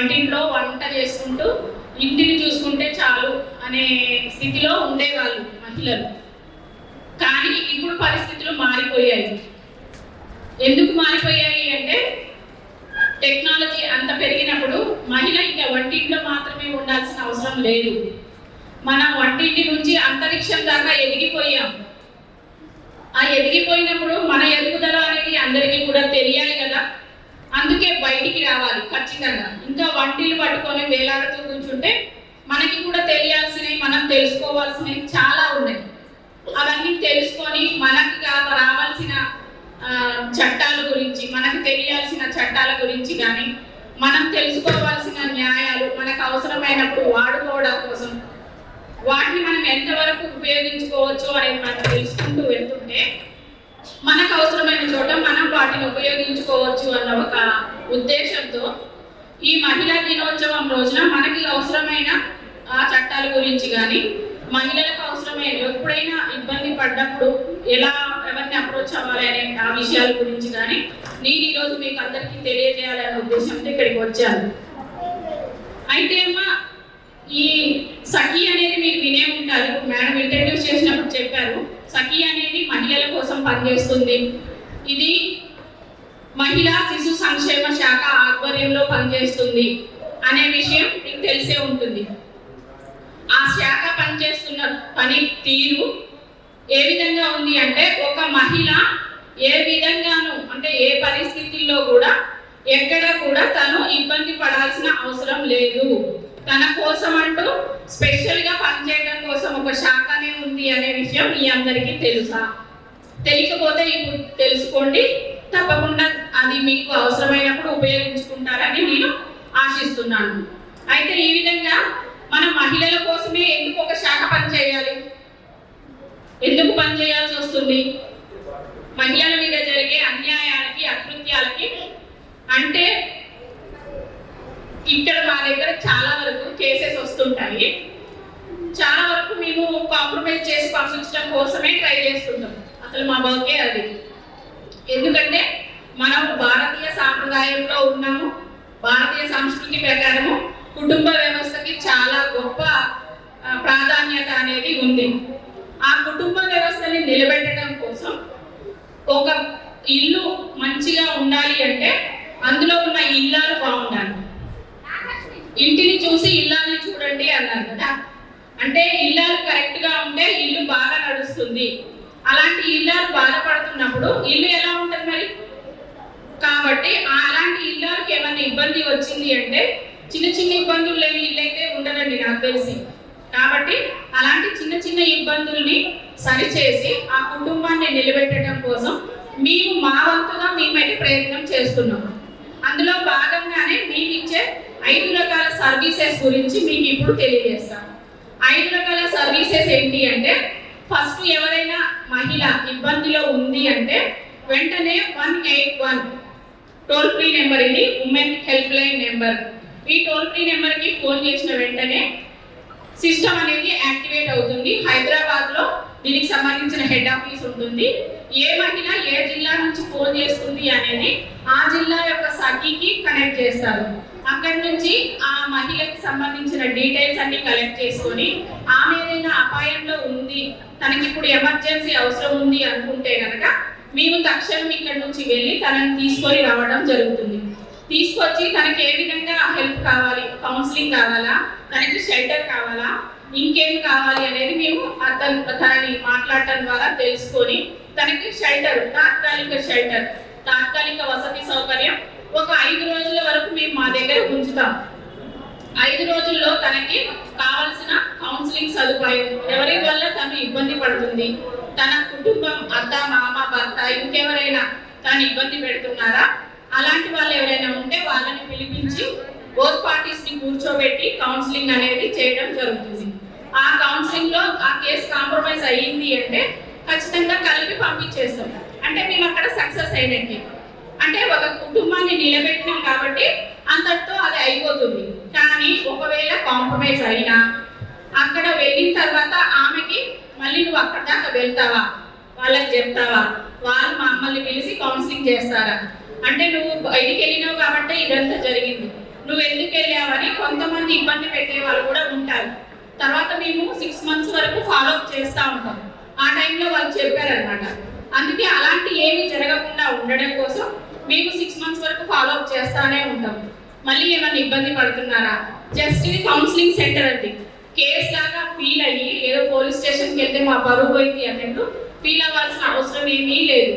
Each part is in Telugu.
వంటింట్లో వంట చేసుకుంటూ ఇంటిని చూసుకుంటే చాలు అనే స్థితిలో ఉండేవాళ్ళు మహిళలు. కానీ ఇప్పుడు పరిస్థితులు మారిపోయాయి. ఎందుకు మారిపోయాయి అంటే టెక్నాలజీ అంత పెరిగినప్పుడు మహిళ ఇంకా వంటింట్లో మాత్రమే ఉండాల్సిన అవసరం లేదు. మన వంటింటి నుంచి అంతరిక్షం దాకా ఎదిగిపోయాం. ఆ ఎదిగిపోయినప్పుడు మన ఎదుగుదల అనేది అందరికీ అందుకే బయటికి రావాలి ఖచ్చితంగా. ఇంకా వంటిలు పట్టుకొని వేలాడుతూ కూర్చుంటే మనకి కూడా తెలియాల్సినవి మనం తెలుసుకోవాల్సినవి చాలా ఉన్నాయి. అవన్నీ తెలుసుకొని మనకి రావాల్సిన చట్టాల గురించి మనకు తెలియాల్సిన చట్టాల గురించి కానీ మనం తెలుసుకోవాల్సిన న్యాయాలు మనకు అవసరమైనప్పుడు వాడుకోవడం కోసం వాటిని మనం ఎంతవరకు ఉపయోగించుకోవచ్చు అనేది మనం తెలుసుకుంటూ వెళ్తుంటే మనకు అవసరం వాటిని ఉపయోగించుకోవచ్చు అన్న ఒక ఉద్దేశంతో ఈ మహిళా దినోత్సవం రోజున మనకి అవసరమైన ఆ చట్టాల గురించి కానీ మహిళలకు అవసరమైన ఎప్పుడైనా ఇబ్బంది పడ్డప్పుడు ఎలా ఎవరిని అప్రోచ్ అవ్వాలి అనే ఆ విషయాల గురించి కానీ నేను ఈరోజు మీకు అందరికీ తెలియజేయాలనే ఉద్దేశంతో ఇక్కడికి వచ్చాను. అయితే అమ్మా ఈ సఖీ అనేది మీరు వినే ఉంటారు. మేడం ఇంట్రడ్యూస్ చేసినప్పుడు చెప్పారు సఖీ అనేది మహిళల కోసం పనిచేస్తుంది. ఇది మహిళా శిశు సంక్షేమ శాఖ ఆధ్వర్యంలో పనిచేస్తుంది అనే విషయం మీకు తెలిసే ఉంటుంది. ఆ శాఖ పనిచేస్తున్న పని తీరు ఏ విధంగా ఉంది అంటే ఒక మహిళ ఏ విధంగాను అంటే ఏ పరిస్థితుల్లో కూడా ఎక్కడ కూడా తను ఇబ్బంది పడాల్సిన అవసరం లేదు. తన కోసం అంటూ స్పెషల్గా పనిచేయడం కోసం ఒక శాఖనే ఉంది అనే విషయం మీ అందరికీ తెలుసా? తెలియకపోతే ఇప్పుడు తెలుసుకోండి. తప్పకుండా అది మీకు అవసరమైనప్పుడు ఉపయోగించుకుంటారని నేను ఆశిస్తున్నాను. అయితే ఈ విధంగా మన మహిళల కోసమే ఎందుకు ఒక శాఖ పనిచేయాలి ఎందుకు పనిచేయాల్సి వస్తుంది? మహిళల మీద జరిగే అన్యాయాలకి అకృత్యాలకి అంటే ఇక్కడ మా దగ్గర చాలా వరకు కేసెస్ వస్తుంటాయి. చాలా వరకు మేము కాంప్రమైజ్ చేసి పంపించడం కోసమే ట్రై చేస్తుంటాం. అసలు మా వర్కే అది. ఎందుకంటే మనం భారతీయ సాంప్రదాయంలో ఉన్నాము భారతీయ సంస్కృతి ప్రకారము కుటుంబ వ్యవస్థకి చాలా గొప్ప ప్రాధాన్యత అనేది ఉంది. ఆ కుటుంబ వ్యవస్థని నిలబెట్టడం కోసం ఒక ఇల్లు మంచిగా ఉండాలి అంటే అందులో ఉన్న ఇల్లాలు బాగుండాలి. ఇంటిని చూసి ఇల్లాలని చూడండి అన్నారు కదా. అంటే ఇల్లాలు కరెక్ట్గా ఉంటే ఇల్లు బాగా నడుస్తుంది. అలాంటి ఇల్లాలు బాధపడుతున్నప్పుడు ఇల్లు ఎలా ఉంటుంది మరి? కాబట్టి అలాంటి ఇల్లాలకు ఏమైనా ఇబ్బంది వచ్చింది అంటే చిన్న చిన్న ఇబ్బందులు లేని ఇల్లు అయితే ఉండదండి నాకు తెలిసి. కాబట్టి అలాంటి చిన్న చిన్న ఇబ్బందుల్ని సరిచేసి ఆ కుటుంబాన్ని నిలబెట్టడం కోసం మేము మా వంతుగా మేమైతే ప్రయత్నం చేస్తున్నాం. అందులో భాగంగానే మీకు ఇచ్చే ఐదు రకాల సర్వీసెస్ గురించి మీకు ఇప్పుడు తెలియజేస్తాం ఐదు రకాల సర్వీసెస్ ఏంటి అంటే ఫస్ట్ ఎవరైనా మహిళ ఇబ్బందిలో ఉంది అంటే వెంటనే one eight one toll free number ఇది ఉమెన్ హెల్ప్ లైన్ నెంబర్. ఈ టోల్ ఫ్రీ నెంబర్కి ఫోన్ చేసిన వెంటనే సిస్టమ్ అనేది యాక్టివేట్ అవుతుంది. హైదరాబాద్లో దీనికి సంబంధించిన హెడ్ ఆఫీస్ ఉంటుంది. ఏ మహిళ ఏ జిల్లా నుంచి ఫోన్ చేస్తుంది అనేది ఆ జిల్లా యొక్క సఖీకి కనెక్ట్ చేస్తారు. అక్కడి నుంచి ఆ మహిళకి సంబంధించిన డీటెయిల్స్ అన్ని కలెక్ట్ చేసుకొని ఆమె ఏదైనా అపాయంలో ఉంది తనకి ఇప్పుడు ఎమర్జెన్సీ అవసరం ఉంది అనుకుంటే కనుక మేము తక్షణం ఇక్కడ నుంచి వెళ్ళి తనని తీసుకొని రావడం జరుగుతుంది. తీసుకొచ్చి తనకి ఏ విధంగా హెల్ప్ కావాలి కౌన్సిలింగ్ కావాలా తనకి షెల్టర్ కావాలా ఇంకేం కావాలి అనేది మేము అతను తనని మాట్లాడటం ద్వారా తెలుసుకొని తనకి షెల్టర్ తాత్కాలిక షెల్టర్ తాత్కాలిక వసతి సౌకర్యం. ఒక ఐదు రోజుల వరకు మేము మా దగ్గర ఉంచుతాం. ఐదు రోజుల్లో తనకి కావాల్సిన కౌన్సిలింగ్ సదుపాయం. ఎవరి వల్ల తను ఇబ్బంది పడుతుంది? తన కుటుంబం అత్త మామ భర్త ఇంకెవరైనా తను ఇబ్బంది పెడుతున్నారా? అలాంటి వాళ్ళు ఎవరైనా ఉంటే వాళ్ళని పిలిపించి బోత్ పార్టీస్ని కూర్చోబెట్టి కౌన్సిలింగ్ అనేది చేయడం జరుగుతుంది. ఆ కౌన్సిలింగ్లో ఆ కేసు కాంప్రమైజ్ అయ్యింది అంటే ఖచ్చితంగా కలిపి పంపించేస్తాం. అంటే మేము అక్కడ సక్సెస్ అయినట్టు. అంటే ఒక కుటుంబాన్ని నిలబెట్టినాం కాబట్టి అంతటితో అది అయిపోతుంది. కానీ ఒకవేళ కాంప్రమైజ్ అయినా అక్కడ వెళ్ళిన తర్వాత ఆమెకి మళ్ళీ నువ్వు అక్కడ దాకా వెళ్తావా? వాళ్ళకి చెప్తావా? వాళ్ళు మమ్మల్ని పిలిచి కౌన్సిలింగ్ చేస్తారా? అంటే నువ్వు బయటికి వెళ్ళినావు కాబట్టి ఇదంతా జరిగింది. నువ్వు ఎందుకు వెళ్ళావని కొంతమంది ఇబ్బంది పెట్టే వాళ్ళు కూడా ఉంటారు. తర్వాత మేము సిక్స్ మంత్స్ వరకు ఫాలో అప్ చేస్తూ ఉంటాం. ఆ టైంలో వాళ్ళు చెప్పారనమాట అందుకే అలాంటి ఏమి జరగకుండా ఉండడం కోసం మేము సిక్స్ మంత్స్ వరకు ఫాలో అప్ చేస్తానే ఉంటాం. మళ్ళీ ఏమైనా ఇబ్బంది పడుతున్నారా? జస్ట్ ఇది కౌన్సిలింగ్ సెంటర్ అండి. కేస్ లాగా ఫీల్ అయ్యి ఏదో పోలీస్ స్టేషన్కి వెళ్తే మా బరువు పోయింది అన్నట్టు ఫీల్ అవ్వాల్సిన అవసరం ఏమీ లేదు.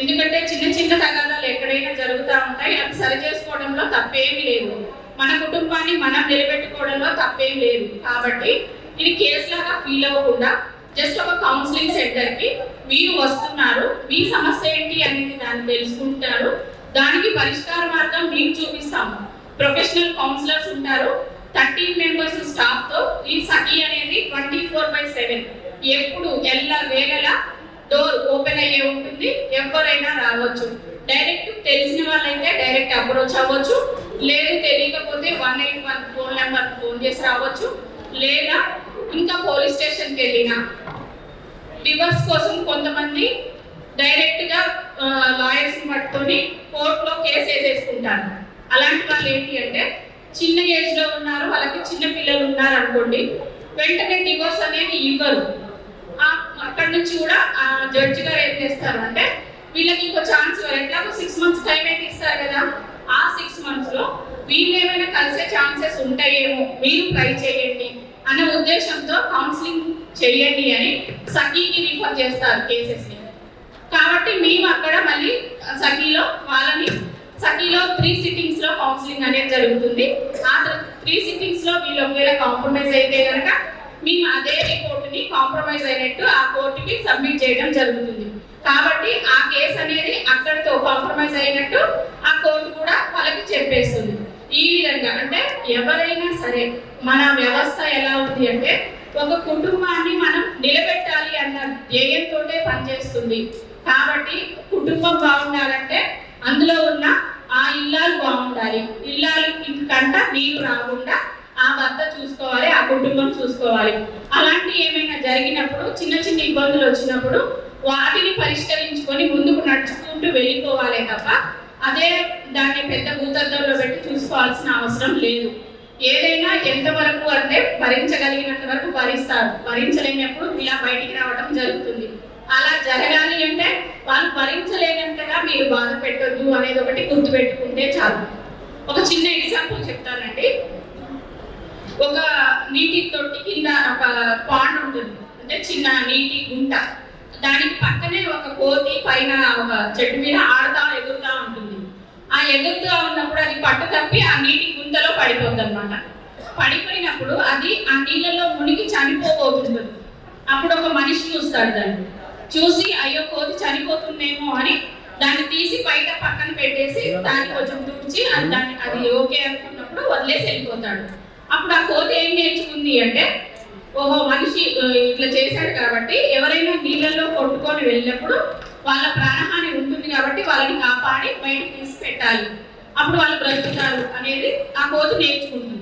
ఎందుకంటే చిన్న చిన్న తగాదాలు ఎక్కడైనా జరుగుతూ ఉంటాయి. అవి సరి చేసుకోవడంలో తప్పేమీ లేదు. మన కుటుంబాన్ని మనం నిలబెట్టుకోవడంలో తప్పేం లేదు. కాబట్టి ఇది కేసు లాగా ఫీల్ అవ్వకుండా జస్ట్ ఒక కౌన్సిలింగ్ సెంటర్కి మీరు వస్తున్నారు. మీ సమస్య ఏంటి అనేది దాన్ని తెలుసుకుంటారు. దానికి పరిష్కార మార్గం మీకు చూపిస్తాము. ప్రొఫెషనల్ కౌన్సిలర్స్ ఉంటారు. థర్టీన్ మెంబర్స్ స్టాఫ్తో ఈ సఖీ అనేది ట్వంటీ ఫోర్ బై సెవెన్ ఎప్పుడు ఎల్ల వేళలా డోర్ ఓపెన్ అయ్యే ఉంటుంది. ఎవరైనా రావచ్చు. డైరెక్ట్ తెలిసిన వాళ్ళైతే డైరెక్ట్ అప్రోచ్ అవ్వచ్చు. లేదు తెలియకపోతే one eight one phone number phone చేసి రావచ్చు. లేదా ఇంకా పోలీస్ స్టేషన్కి వెళ్ళినా డివర్స్ కోసం కొంతమంది డైరెక్ట్గా లాయర్స్ పట్టుకొని కోర్టులో కేసు వేసేసుకుంటారు. అలాంటి వాళ్ళు ఏంటి అంటే చిన్న ఏజ్లో ఉన్నారు వాళ్ళకి చిన్న పిల్లలు ఉన్నారు అనుకోండి వెంటనే డివోర్స్ అనేది ఇవ్వరు. అక్కడి అక్కడ నుంచి కూడా ఆ జడ్జి గారు ఏం చేస్తారు అంటే వీళ్ళకి ఇంకో ఛాన్స్ ఎట్లాగో సిక్స్ మంత్స్ టైం అయితే ఇస్తారు కదా. ఆ సిక్స్ మంత్స్లో వీళ్ళు ఏమైనా కలిసే ఛాన్సెస్ ఉంటాయేమో మీరు ట్రై చేయండి అనే ఉద్దేశంతో కౌన్సిలింగ్ చేయండి అని సఖీకి రిఫర్ చేస్తారు కేసెస్ని. కాబట్టి మేము అక్కడ మళ్ళీ సఖీలో వాళ్ళని సఖీలో త్రీ సిట్టింగ్స్లో కౌన్సిలింగ్ అనేది జరుగుతుంది. ఆ త్రీ సిట్టింగ్స్లో వీళ్ళు ఒకవేళ కాంప్రమైజ్ అయితే కనుక మేము అదే రిపోర్ట్ని కాంప్రమైజ్ అయినట్టు ఆ కోర్టుకి సబ్మిట్ చేయడం జరుగుతుంది. కాబట్టి ఆ కేసు అనేది అక్కడితో కాంప్రమైజ్ అయినట్టు ఆ కోర్టు కూడా వాళ్ళకి చెప్పేస్తుంది. ఈ విధంగా అంటే ఎవరైనా సరే మన వ్యవస్థ ఎలా ఉంది అంటే ఒక కుటుంబాన్ని మనం నిలబెట్టాలి అన్న ధ్యేయంతోటే పనిచేస్తుంది. కాబట్టి కుటుంబం బాగుండాలంటే అందులో ఉన్న ఆ ఇల్లాలు బాగుండాలి. ఇల్లాలు కంట నీరు రాకుండా ఆ భర్త చూసుకోవాలి ఆ కుటుంబం చూసుకోవాలి. అలాంటి ఏమైనా జరిగినప్పుడు చిన్న చిన్న ఇబ్బందులు వచ్చినప్పుడు వాటిని పరిష్కరించుకొని ముందుకు నడుచుకుంటూ వెళ్ళిపోవాలి తప్ప అదే దాన్ని పెద్ద భూతద్దంలో పెట్టి చూసుకోవాల్సిన అవసరం లేదు. ఏదైనా ఎంతవరకు అంటే భరించగలిగినంత వరకు భరిస్తారు. భరించలేనప్పుడు ఇలా బయటికి రావడం జరుగుతుంది. అలా జరగాలి అంటే వాళ్ళు భరించలేనంతగా మీరు బాధ పెట్టొద్దు అనేది ఒకటి గుర్తు పెట్టుకుంటే చాలు. ఒక చిన్న ఎగ్జాంపుల్ చెప్తానండి. ఒక నీటి తొట్టి కింద ఒక పాండ్ ఉంటుంది. అంటే చిన్న నీటి గుంట. దానికి పక్కనే ఒక కోతి పైన ఒక చెట్టు మీద ఆడుతా ఎగురుతా ఉంటుంది. ఆ ఎగురుతూ ఉన్నప్పుడు అది పట్టు తప్పి ఆ నీటి గుంతలో పడిపోద్ది అనమాట పడిపోయినప్పుడు అది ఆ నీళ్ళలో మునిగి చనిపోబోతుంది. అప్పుడు ఒక మనిషి చూస్తాడు దాన్ని. చూసి అయ్యో కోతి చనిపోతుందేమో అని దాన్ని తీసి బయట పక్కన పెట్టేసి దాన్ని కొంచెం తుడిచి అది దాన్ని అది ఓకే అనుకున్నప్పుడు వదిలేసి వెళ్ళిపోతాడు. అప్పుడు ఆ కోతి ఏం నేర్చుకుంది అంటే ఓహో మనిషి ఇట్లా చేశాడు కాబట్టి ఎవరైనా నీళ్ళల్లో కొట్టుకొని వెళ్ళినప్పుడు వాళ్ళ ప్రాణహాని ఉంటుంది కాబట్టి వాళ్ళని కాపాడి బయట తీసి పెట్టాలి అప్పుడు వాళ్ళు బ్రతుకుతారు అనేది ఆ కోతి నేర్చుకుంటుంది.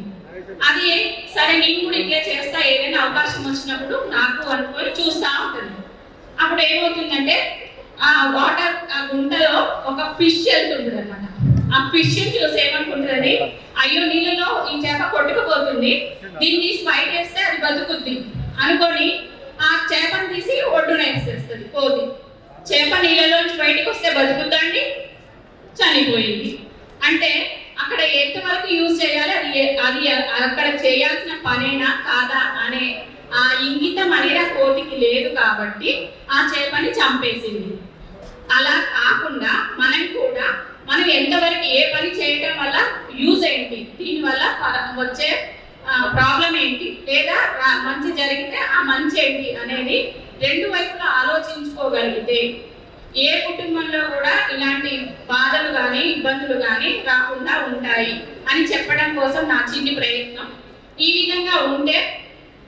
అది సరే నేను కూడా ఇట్లా చేస్తా ఏదైనా అవకాశం వచ్చినప్పుడు నాకు అనుకొని చూస్తా ఉంటుంది. అప్పుడు ఏమవుతుందంటే ఆ వాటర్ ఆ గుంటలో ఒక ఫిష్ వెళ్తుంటుంది అనమాట ఆ ఫిష్ చూసి ఏమనుకుంటుంది అయ్యో నీ కొట్టుకుపోతుంది. దీన్ని తీసి బయట వేస్తే అది బతుకుద్ది. అనుకొని ఆ చేపను తీసి ఒడ్డున వేసేస్తుంది కోతి చేప నీళ్ళలోంచి బయటకు వస్తే బతుకుద్దండి చనిపోయింది. అంటే అక్కడ ఎంతవరకు యూజ్ చేయాలి? అది అది అక్కడ చేయాల్సిన పనేనా కాదా అనే ఆ ఇంగితం అనేది ఆ కోతికి లేదు కాబట్టి ఆ చేపని చంపేసింది. అలా కాకుండా మనం కూడా మనం ఎంతవరకు ఏ పని చేయటం వల్ల యూజ్ ఏంటి? దీని వల్ల ప- వచ్చే ప్రాబ్లం ఏంటి? లేదా మంచి జరిగితే ఆ మంచి ఏంటి అనేది రెండు వైపులా ఆలోచించుకోగలిగితే ఏ కుటుంబంలో కూడా ఇలాంటి బాధలు కానీ ఇబ్బందులు కానీ రాకుండా ఉంటాయి అని చెప్పడం కోసం నా చిన్ని ప్రయత్నం. ఈ విధంగా ఉంటే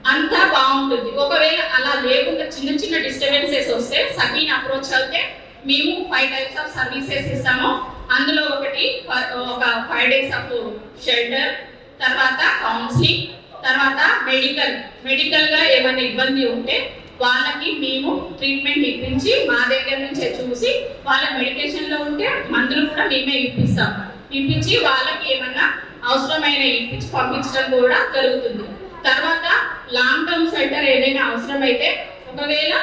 అంతా బాగుంటుంది. ఒకవేళ అలా లేకుండా చిన్న చిన్న డిస్టర్బెన్సెస్ వస్తే సగీన్ అప్రోచ్ అయితే మేము ఫైవ్ టైప్స్ ఆఫ్ సర్వీసెస్ ఇస్తాము. అందులో ఒకటి ఒక ఫైవ్ డేస్ ఆఫ్ షెల్టర్ తర్వాత కౌన్సిలింగ్ తర్వాత మెడికల్ మెడికల్గా ఏమైనా ఇబ్బంది ఉంటే వాళ్ళకి మేము ట్రీట్మెంట్ ఇప్పించి మా దగ్గర నుంచే చూసి వాళ్ళ మెడికేషన్లో ఉంటే మందులు కూడా మేమే ఇప్పిస్తాం. ఇప్పించి వాళ్ళకి ఏమన్నా అవసరమైన ఇప్పించి పంపించడం కూడా జరుగుతుంది. తర్వాత లాంగ్ టర్మ్ సెంటర్ ఏదైనా అవసరమైతే ఒకవేళ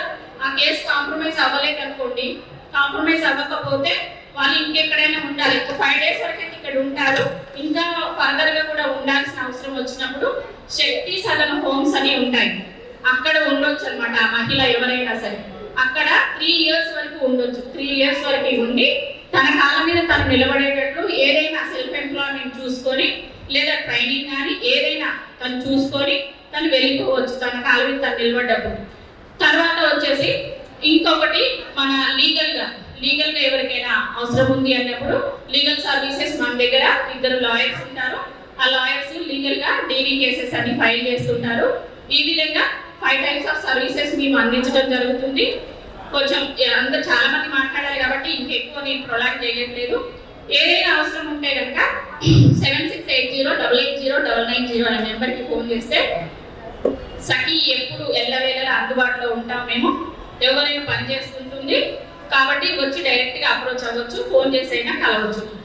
ఆ కేసు కాంప్రమైజ్ అవ్వలేదనుకోండి కాంప్రమైజ్ అవ్వకపోతే వాళ్ళు ఇంకెక్కడైనా ఉండాలి. ఒక ఫైవ్ డేస్ వరకు అయితే ఇక్కడ ఉంటారు. ఇంకా ఫర్దర్గా కూడా ఉండాల్సిన అవసరం వచ్చినప్పుడు శక్తి సదన హోమ్స్ అని ఉంటాయి. అక్కడ ఉండొచ్చు అనమాట ఆ మహిళ ఎవరైనా సరే. అక్కడ త్రీ ఇయర్స్ వరకు ఉండొచ్చు. త్రీ ఇయర్స్ వరకు ఉండి తన కాళ్ళ మీద తను నిలబడేటట్లు ఏదైనా సెల్ఫ్ ఎంప్లాయ్మెంట్ చూసుకొని లేదా ట్రైనింగ్ కానీ ఏదైనా తను చూసుకొని తను వెళ్ళిపోవచ్చు. తన కాళ్ళ మీద తను నిలబడ్డప్పుడు. తర్వాత వచ్చేసి ఇంకొకటి మన లీగల్ లీగల్గా లీగల్గా ఎవరికైనా అవసరం ఉంది అన్నప్పుడు లీగల్ సర్వీసెస్ మన దగ్గర ఇద్దరు లాయర్స్ ఉంటారు. ఆ లాయర్స్ లీగల్గా కేసెస్ అన్ని ఫైల్ చేస్తుంటారు. ఈ విధంగా ఫైవ్ టైప్స్ ఆఫ్ సర్వీసెస్ మేము అందించడం జరుగుతుంది. కొంచెం అందరు చాలా మంది మాట్లాడాలి కాబట్టి ఇంకెక్కువ నేను ప్రొలాంగ్ చేయట్లేదు. ఏదైనా అవసరం ఉంటే కనుక seven six eight zero double eight zero double nine zero అనే నెంబర్కి ఫోన్ చేస్తే సఖీ ఎప్పుడు ఎల్లవేళలా అందుబాటులో ఉంటాం మేము. ఎవరైనా పని చేస్తుంటుంది కాబట్టి వచ్చి డైరెక్ట్గా అప్రోచ్ అవ్వచ్చు ఫోన్ చేసి అయినా కలవచ్చు.